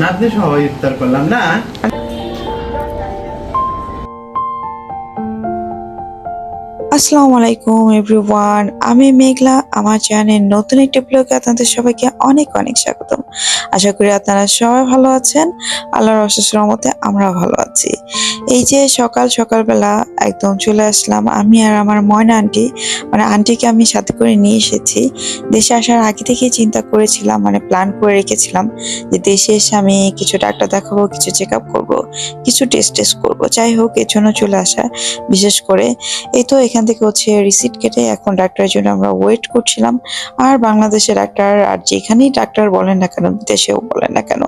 নাতনি সহ ইফতার করলাম। না আসসালামু আলাইকুম এভরিওয়ান আমি মেঘলা, আমার চ্যানেল নতুন একটি ব্লগে আপনাদের সবাইকে অনেক অনেক স্বাগতম। আশা করি আপনারা সবাই ভালো আছেন। আল্লাহর অশেষ রহমতে আমরা ভালো আছি। এই যে সকাল সকালবেলা একদম চলে আসলাম আমি আর আমার ময়না আন্টি। মানে আন্টিকে আমি সাথে করে নিয়ে এসেছি। দেশে আসার আগে থেকেই চিন্তা করেছিলাম মানে প্ল্যান করে রেখেছিলাম যে দেশে এসে আমি কিছু ডাক্তার দেখাবো, কিছু চেক আপ করব, কিছু টেস্ট টেস্ট করব। যাই হোক, এর জন্য চলে আসা। বিশেষ করে এই তো এখান থেকে হচ্ছে রিসিট কেটে এখন ডাক্তারের জন্য আমরা ওয়েট করছিলাম। আর বাংলাদেশে ডাক্তার, আর যেখানেই ডাক্তার বলেন না কেন দেশেও বলেন না কেন,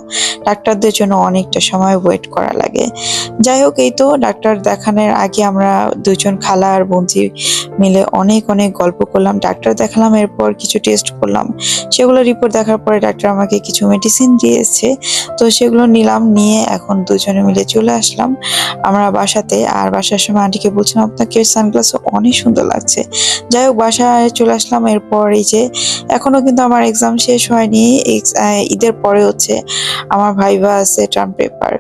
ডাক্তারদের জন্য অনেকটা সময় ওয়েট করা লাগে। যাই হোক, এই তো ডাক্তার দেখানোর আগে আমরা দুজন খালা আর বন্ধু মিলে অনেক অনেক গল্প করলাম। ডাক্তার দেখালাম, এরপর কিছু টেস্ট করলাম। সেগুলো রিপোর্ট দেখার পরে ডাক্তার আমাকে কিছু মেডিসিন দিয়েছে। তো সেগুলো নিলাম, নিয়ে এখন দুজনে মিলে চলে আসলাম। আমরা বাসাতে, আর বাসার সময় আন্টিকে বলছিলাম আপনাকে সানগ্লাস অনেক সুন্দর লাগছে। যাই হোক বাসায় চলে আসলাম এরপর এই যে, এখনও কিন্তু আমার এক্সাম শেষ হয়নি। ঈদের পরে হচ্ছে আমার ভাইবা আছে টার্ম পেপার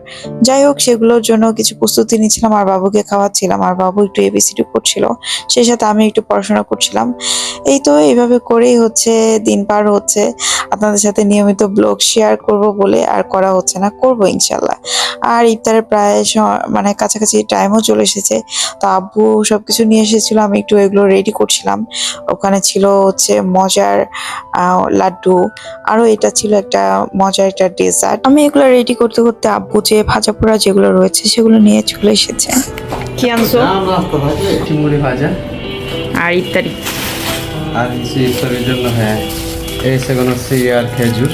যাই হোক সেগুলোর জন্য কিছু প্রস্তুতি নিচ্ছিলাম, আর বাবুকে খাওয়াচ্ছিলাম, আর বাবু একটু এবিসিডি করছিল। সেই সাথে আমি একটু পড়াশোনা করছিলাম। এই তো এইভাবে করেই হচ্ছে দিন পার হচ্ছে। আপনাদের সাথে নিয়মিত ব্লগ শেয়ার করব বলে আর করা হচ্ছে না করব ইনশাল্লাহ আর ইফতারের প্রায় মানে কাছাকাছি টাইমও চলে এসেছে। তো আব্বু সব কিছু নিয়ে এসেছিল আমি একটু এগুলো রেডি করছিলাম। ওখানে ছিল হচ্ছে মজার লাড্ডু। আরও এটা ছিল একটা মজার একটা ডেজার্ট আমি এগুলো রেডি করতে করতে আব্বু যে ভাজা পোড়া যেগুলো রয়েছে সেগুলো নিয়ে চলে এসেছে। কি আনছো? ভাজা। আর ইত্যাদি আর ইফতারের জন্য হ্যাঁ। এই সেগুলো হচ্ছে আর খেজুর।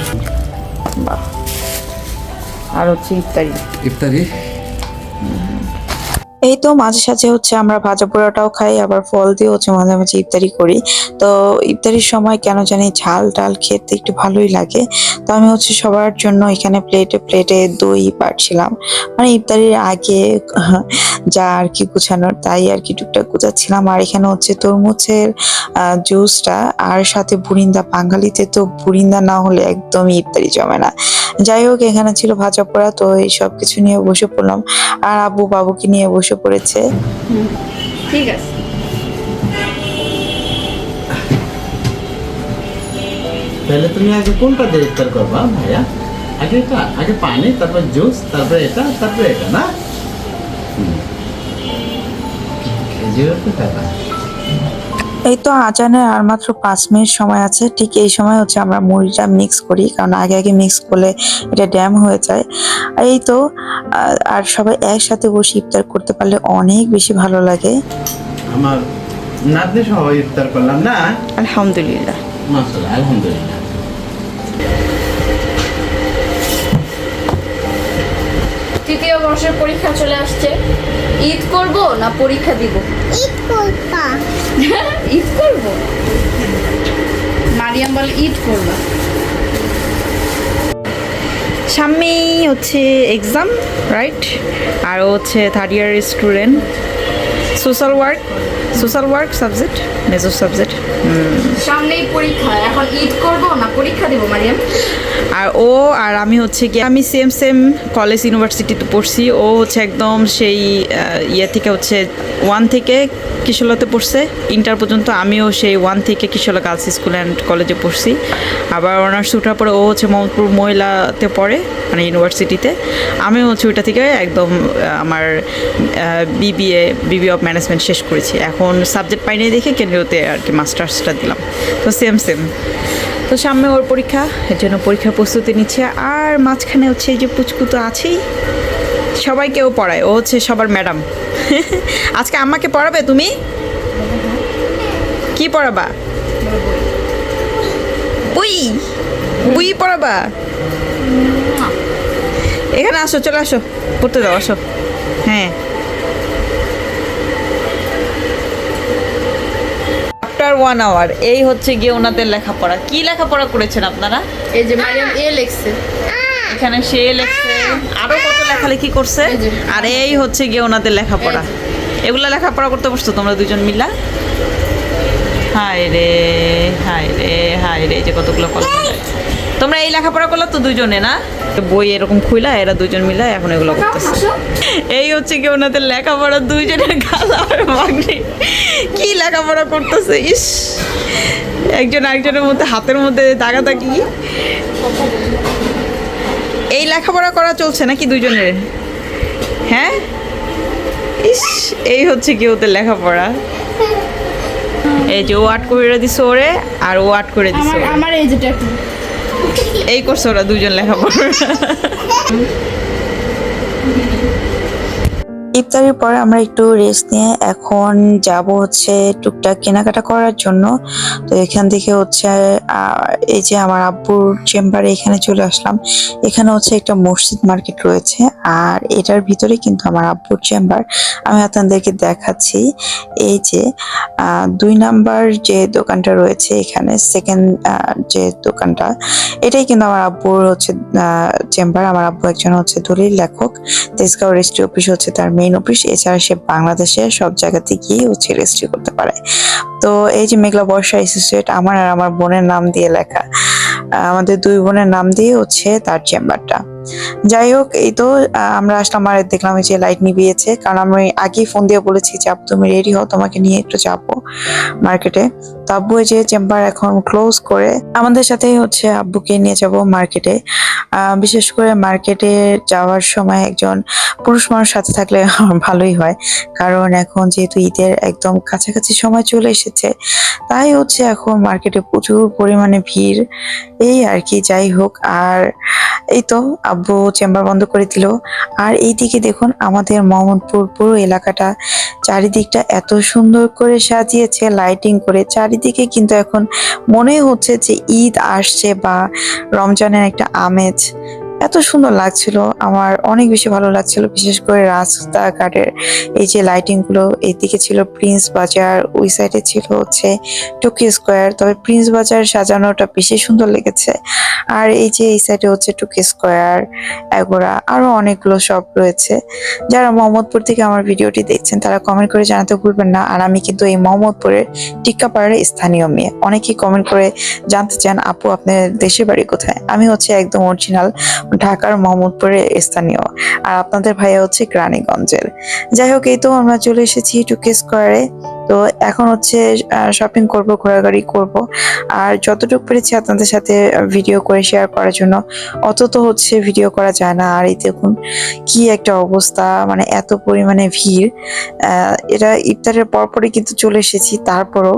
বাহ। আর হচ্ছে ইত্যাদি ইফতারি। এই তো মাঝে সাঝে হচ্ছে আমরা ভাজা পোড়াটাও খাই, আবার ফল দিয়ে হচ্ছে মাঝে মাঝে ইফতারি করি। তো ইফতারির সময় কেন জানি ঝাল ডাল খেতে একটু ভালোই লাগে। তো আমি হচ্ছে সবার জন্য এখানে প্লেটে প্লেটে দই পাচ্ছিলাম মানে ইফতারির আগে যা আর কি গুছানোর, তাই আর কি টুকটাক গুছাচ্ছিলাম। আর এখানে হচ্ছে তরমুজের জুসটা, আর সাথে বুরিন্দা, বাঙালিতে তো বুরিন্দা না হলে একদমই ইফতারি জমে না। যাই হোক এখানে ছিল ভাজা পোড়া তো এই সব কিছু নিয়ে বসে পড়লাম। আর আব্বু বাবুকে নিয়ে বসে পড়েছে। ঠিক আছে। তাহলে তুমি আগে কোনটা দিয়ে ইফতার করবা ভাইয়া? আগে এটা আগে পানি তারপর জুস তারপরে এটা তারপরে এটা না? হুম। খেজুর তো খাবা এই তো আজানের আর মাত্র পাঁচ মিনিট সময় আছে। ঠিক এই সময় হচ্ছে আমরা মুড়িটা মিক্স করি কারণ আগে আগে মিক্স করলে এটা ড্যাম হয়ে যায়। এই তো আর সবাই একসাথে বসে ইফতার করতে পারলে অনেক বেশি ভালো লাগে। আমার নাতনি সহ ইফতার করলাম না? আলহামদুলিল্লাহ। আলহামদুলিল্লাহ। তৃতীয় বর্ষের পরীক্ষা চলে আসছে। ঈদ করব না পরীক্ষা দিব? ঈদ করবা। ঈদ করব? মারিয়াম বলে ঈদ করবা। সামনেই হচ্ছে এক্সাম রাইট আর হচ্ছে third year student social work social work subject major subject সামনেই পরীক্ষা এখন ঈদ করব না পরীক্ষা দিব মারিয়াম? আর ও আর আমি হচ্ছে কি আমি সেম সেম কলেজ ইউনিভার্সিটিতে পড়ছি। ও হচ্ছে একদম সেই ইয়ে থেকে হচ্ছে ওয়ান থেকে কিশোলতে পড়ছে। ইন্টার পর্যন্ত আমিও সেই ওয়ান থেকে কিশোলা গার্লস স্কুল অ্যান্ড কলেজে পড়ছি। আবার অনার্স ওঠার পরে ও হচ্ছে মোহাম্মদপুর মহিলাতে পড়ে মানে ইউনিভার্সিটিতে আমিও হচ্ছে ওইটা থেকে একদম আমার বিবিএ বিবি অফ ম্যানেজমেন্ট শেষ করেছি। এখন সাবজেক্ট পাইনি দেখে কেন্দ্রীয়তে আর কি মাস্টার্সটা দিলাম। তো সেম সেম তো সামনে ওর পরীক্ষা, এর জন্য পরীক্ষার প্রস্তুতি নিচ্ছে। আর মাঝখানে হচ্ছে এই যে পুচকু তো আছেই। সবাইকে ও পড়ায়। ও হচ্ছে সবার ম্যাডাম আজকে আমাকে পড়াবে তুমি? কি পড়াবা? বুই বুই পড়াবা? এখানে আসো, চলে আসো। পড়তে দাও, আসো। হ্যাঁ। আফটার ওয়ান আওয়ার এই হচ্ছে গিয়ে ওনাদের লেখাপড়া। কি লেখাপড়া করেছেন আপনারা? এই যে মারিয়াম এ লেখছে। এখানে সে লেখছে। আরও কত লেখালেখি করছে? আর এই হচ্ছে গিয়ে ওনাদের লেখাপড়া। এগুলা লেখাপড়া করতে বসতো তোমরা দুজন মিলা? হায় রে হায় রে হায় রে এই যে কতগুলো কলম। তোমরা এই লেখাপড়া করলে তো দুজনে না? বই এরকম খুইলা এরা দুজন মিলা এখন এগুলো করতেছে। এই হচ্ছে কি ওনাদের লেখাপড়া দুইজনের আর মাগনি কি লেখাপড়া করতেছে ইস। একজন একজনের মধ্যে হাতের মধ্যে তাকাতাকি। এই লেখাপড়া করা চলছে নাকি দুজনের হ্যাঁ? ইস এই হচ্ছে কি ওদের লেখাপড়া। এই যে ও আট করে দিছে ওরে আর ও আট করে দিছে আমার এই যেটা এই করছে ওরা দুজন লেখাপড়া ইফতারের পরে আমরা একটু রেস্ট নিয়ে এখন যাব হচ্ছে টুকটাক কেনাকাটা করার জন্য। তো এখান থেকে হচ্ছে এই যে আমার আব্বুর চেম্বারে এখানে চলে আসলাম। এখানে হচ্ছে একটা মসজিদ মার্কেট রয়েছে। আর এটার ভিতরে কিন্তু আমার আব্বুর চেম্বার আমি আপনাদেরকে দেখাচ্ছি। এই যে দুই নাম্বার যে দোকানটা রয়েছে এখানে সেকেন্ড যে দোকানটা, এটাই কিন্তু আমার আব্বুর হচ্ছে চেম্বার আমার আব্বু একজন হচ্ছে দলিল লেখক। তেজগাঁও রেজিস্ট্রি অফিস হচ্ছে তার মেইন অফিস এছাড়া সে বাংলাদেশের সব জায়গাতে গিয়ে হচ্ছে রেজিস্ট্রি করতে পারে। তো এই যে মেঘলা বর্ষা অ্যাসোসিয়েট আমার আর আমার বোনের নাম দিয়ে লেখা। আমাদের দুই বোনের নাম দিয়ে হচ্ছে তার চেম্বারটা। যাই হোক, এই তো আমরা আসলাম আর দেখলাম যে লাইট নিভিয়েছে। কারণ আমি আগেই ফোন দিয়ে বলেছি যে তুমি রেডি হও, তোমাকে নিয়ে একটু যাব মার্কেটে তো আব্বু এই যে চেম্বার এখন ক্লোজ করে আমাদের সাথেই হচ্ছে আব্বুকে নিয়ে যাব মার্কেটে। বিশেষ করে মার্কেটে যাওয়ার সময় একজন পুরুষ মানুষ সাথে থাকলে ভালোই হয়। কারণ এখন যেহেতু ঈদের একদম কাছাকাছি সময় চলে এসেছে, তাই হচ্ছে এখন মার্কেটে প্রচুর পরিমাণে ভিড়। এই আর কি, যাই হোক, আর এই তো আব্বু চেম্বার বন্ধ করে দিল। আর এইদিকে দেখুন আমাদের মোহাম্মদপুর পুরো এলাকাটা চারিদিকটা এত সুন্দর করে সাজিয়েছে লাইটিং করে চারিদিকে কিন্তু এখন মনে হচ্ছে যে ঈদ আসছে বা রমজানের একটা আমেজ। এত সুন্দর লাগছিল। আমার অনেক বেশি ভালো লাগছিল, বিশেষ করে রাস্তাঘাটের এই যে লাইটিংগুলো এইদিকে ছিল প্রিন্স বাজার ওই সাইডে ছিল হচ্ছে টুকি স্কোয়ার তবে প্রিন্স বাজার সাজানোটা বেশি সুন্দর লেগেছে। আর এই যে এই সাইডে হচ্ছে টুকি স্কোয়ার এগোরা আরও অনেকগুলো শপ রয়েছে। যারা মোহাম্মদপুর থেকে আমার ভিডিওটি দেখছেন, তারা কমেন্ট করে জানাতে ভুলবেন না। আর আমি কিন্তু এই মোহাম্মদপুরের টিক্কাপাড়ার স্থানীয় মেয়ে। অনেকেই কমেন্ট করে জানতে চান, আপু, আপনার দেশের বাড়ি কোথায়? আমি হচ্ছে একদম অরিজিনাল ঢাকার মোহাম্মদপুরের স্থানীয়। আর আপনাদের ভাইয়া হচ্ছে গ্রানীগঞ্জের যাই হোক, এই তো আমরা চলে এসেছি টুকে স্কোয়ারে। তো এখন হচ্ছে শপিং করব, ঘোরাঘুরি করব। আর যতটুকু পেরেছি আপনাদের সাথে ভিডিও করে শেয়ার করার জন্য অত তো হচ্ছে ভিডিও করা যায় না। আর এই দেখুন, কি একটা অবস্থা মানে এত পরিমাণে ভিড়। এটা ইফতারের পরপরই কিন্তু চলে এসেছি, তারপরও।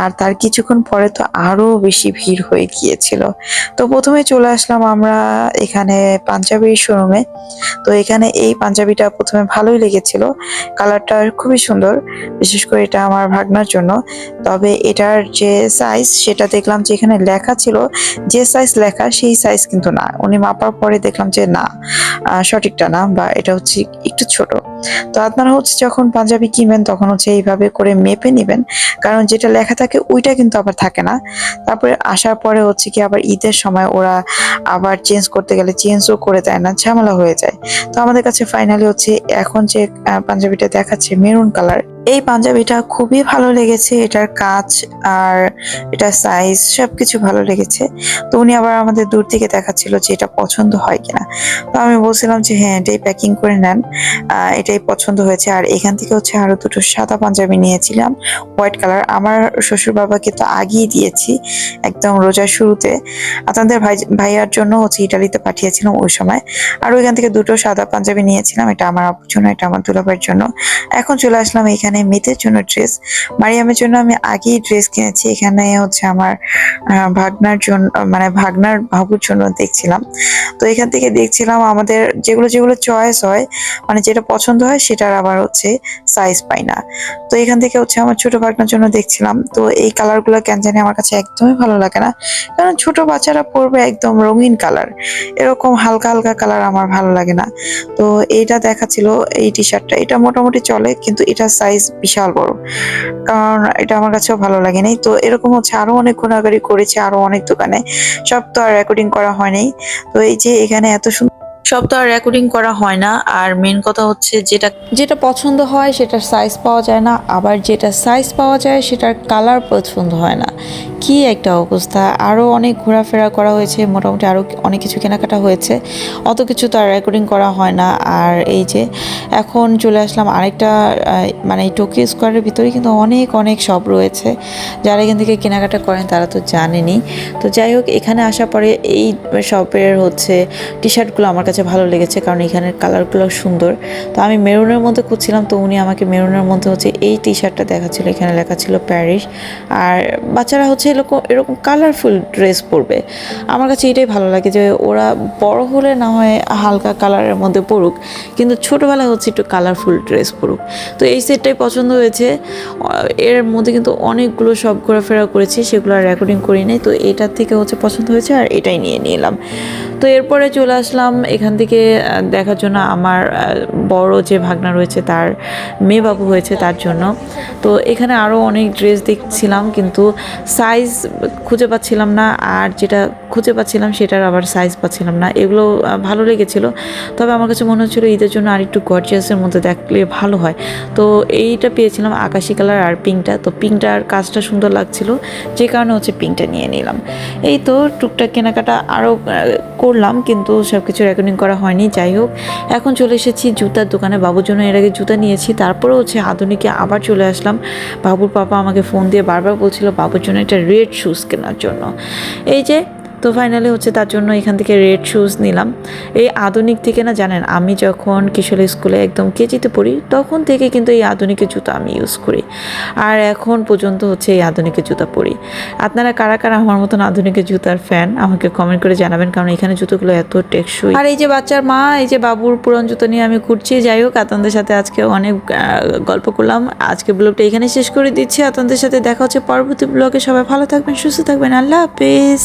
আর তার কিছুক্ষণ পরে তো আরও বেশি ভিড় হয়ে গিয়েছিল। তো প্রথমে চলে আসলাম আমরা এখানে পাঞ্জাবির শোরুমে তো এখানে এই পাঞ্জাবিটা প্রথমে ভালোই লেগেছিল। কালারটা খুবই সুন্দর, বিশেষ করে এটা আমার ভাগনার জন্য। তবে এটার যে সাইজ সেটা দেখলাম যে এখানে লেখা ছিল, যে সাইজ লেখা, সেই সাইজ কিন্তু না। উনি মাপার পরে দেখলাম যে না সঠিকটা না, বা এটা হচ্ছে একটু ছোট। তো আপনারা হচ্ছে যখন পাঞ্জাবি কিনবেন তখন হচ্ছে এইভাবে করে মেপে নেবেন। কারণ যেটা লেখা থাকে ওইটা কিন্তু আবার থাকে না। তারপরে আসার পরে হচ্ছে কি আবার ঈদের সময় ওরা আবার চেঞ্জ করতে গেলে চেঞ্জও করে দেয় না ঝামেলা হয়ে যায়। তো আমাদের কাছে ফাইনালি হচ্ছে এখন যে পাঞ্জাবিটা দেখাচ্ছে মেরুন কালার এই পাঞ্জাবিটা খুবই ভালো লেগেছে। এটার কাজ আর এটা সাইজ সবকিছু ভালো লেগেছে। তো উনি আবার আমাদের দূর থেকে দেখাচ্ছিল যে এটা পছন্দ হয় কিনা। তো আমি বলছিলাম যে হ্যাঁ এটাই প্যাকিং করে নেন। আহ, এটাই পছন্দ হয়েছে। আর এখান থেকে হচ্ছে আরও দুটো সাদা পাঞ্জাবি নিয়েছিলাম। হোয়াইট কালার আমার শ্বশুর বাবাকে তো আগিয়ে দিয়েছি একদম রোজার শুরুতে। আপনাদের ভাই, ভাইয়ার জন্য হচ্ছে ইটালিতে পাঠিয়েছিলাম ওই সময়। আর ওইখান থেকে দুটো সাদা পাঞ্জাবি নিয়েছিলাম, এটা আমার আপুর জন্য, এটা আমার দুলাভাইয়ের জন্য। এখন চলে আসলাম এখানে মেয়েদের জন্য ড্রেস মারিয়ামের জন্য আমি আগেই ড্রেস কিনেছি। এখানে হচ্ছে আমার ভাগনার জন্য মানে ভাগনার বাবুর জন্য দেখছিলাম। তো এখান থেকে দেখছিলাম আমাদের যেগুলো যেগুলো চয়েস হয় মানে যেটা পছন্দ হয়, সেটার আবার হচ্ছে সাইজ পাই না। তো এখান থেকে হচ্ছে আমার ছোট ভাগনার জন্য দেখছিলাম। তো এই কালারগুলো কেন জানি আমার কাছে একদমই ভালো লাগে না। কারণ ছোট বাচ্চারা পরবে একদম রঙিন কালার এরকম হালকা হালকা কালার আমার ভালো লাগে না। তো এইটা দেখাচ্ছিল এই টি। শার্টটা এটা মোটামুটি চলে, কিন্তু এটা সাইজ বিশাল বড়। কারণ এটা আমার কাছেও ভালো লাগেনি। তো এরকম হচ্ছে আরও অনেক ঘোরাঘুরি করেছে আরও অনেক দোকানে। সব তো আর রেকর্ডিং করা হয়নি। তো এই যে এখানে এত সুন্দর সব তো আর রেকর্ডিং করা হয় না। আর মেন কথা হচ্ছে যেটা যেটা পছন্দ হয় সেটার সাইজ পাওয়া যায় না। আবার যেটা সাইজ পাওয়া যায় সেটার কালার পছন্দ হয় না। কি একটা অবস্থা। আরও অনেক ঘোরাফেরা করা হয়েছে। মোটামুটি আরও অনেক কিছু কেনাকাটা হয়েছে। অত কিছু তো আর রেকর্ডিং করা হয় না। আর এই যে এখন চলে আসলাম আরেকটা মানে এই টোকিও স্কোয়ারের ভিতরে কিন্তু অনেক অনেক শপ রয়েছে। যারা এখান থেকে কেনাকাটা করেন তারা তো জানেনি তো যাই হোক, এখানে আসার পরে এই শপের হচ্ছে টি শার্টগুলো আমার কাছে ভালো লেগেছে, কারণ এখানের কালারগুলো সুন্দর। তো আমি মেরুনের মধ্যে খুঁজছিলাম, তো উনি আমাকে মেরুনের মধ্যে হচ্ছে এই টি শার্টটা দেখাচ্ছিল, এখানে লেখা ছিল প্যারিস আর বাচ্চারা হচ্ছে এরকম এরকম কালারফুল ড্রেস পরবে। আমার কাছে এটাই ভালো লাগে যে ওরা বড় হলে না হয় হালকা কালারের মধ্যে পড়ুক কিন্তু ছোটোবেলায় হচ্ছে একটু কালারফুল ড্রেস পরুক। তো এই সেটটাই পছন্দ হয়েছে। এর মধ্যে কিন্তু অনেকগুলো সব ঘোরাফেরা করেছি, সেগুলো আর রেকর্ডিং করি নাই তো এটার থেকে হচ্ছে পছন্দ হয়েছে আর এটাই নিয়ে নিলাম। তো এরপরে চলে আসলাম এখান থেকে দেখার জন্য আমার বড় যে ভাগনা রয়েছে তার মেয়ে বাবু হয়েছে তার জন্য। তো এখানে আরও অনেক ড্রেস দেখছিলাম, কিন্তু সাইজ খুঁজে পাচ্ছিলাম না, আর যেটা খুঁজে পাচ্ছিলাম, সেটার আবার সাইজ পাচ্ছিলাম না। এগুলো ভালো লেগেছিল। তবে আমার কাছে মনে হচ্ছিল ঈদের জন্য আর একটু গর্জিয়াসের মধ্যে দেখলে ভালো হয়। তো এইটা পেয়েছিলাম আকাশি কালার আর পিঙ্কটা তো পিঙ্কটার কাজটা সুন্দর লাগছিল। যে কারণে হচ্ছে পিঙ্কটা নিয়ে নিলাম। এই তো টুকটাক কেনাকাটা আরও করলাম, কিন্তু সব কিছু রেকর্ডিং করা হয়নি। যাই হোক, এখন চলে এসেছি জুতার দোকানে। বাবুর জন্য এর আগে জুতা নিয়েছি। তারপরে হচ্ছে আধুনিকে আবার চলে আসলাম। বাবুর পাপা আমাকে ফোন দিয়ে বারবার বলছিল, বাবুর জন্য একটা রেড শুজ কেনার জন্য। এই যে তো ফাইনালি হচ্ছে তার জন্য এখান থেকে রেড শুজ নিলাম। এই আধুনিক থেকে না জানেন, আমি যখন কিশোর স্কুলে একদম কেজিতে পড়ি, তখন থেকে কিন্তু এই আধুনিকের জুতো আমি ইউজ করি। আর এখন পর্যন্ত হচ্ছে এই আধুনিকের জুতা পরি। আপনারা কারা কারা আমার মতন আধুনিকের জুতার ফ্যান আমাকে কমেন্ট করে জানাবেন, কারণ এখানে জুতোগুলো এত টেকসই। আর এই যে বাচ্চার মা, এই যে বাবুর পুরন জুতো নিয়ে আমি ঘুরছি, যাই হোক আপনাদের সাথে আজকে অনেক গল্প করলাম। আজকে ব্লগটা এখানে শেষ করে দিচ্ছি। আপনাদের সাথে দেখা হচ্ছে পরবর্তী ব্লগে সবাই ভালো থাকবেন, সুস্থ থাকবেন। আল্লাহ হাফেজ।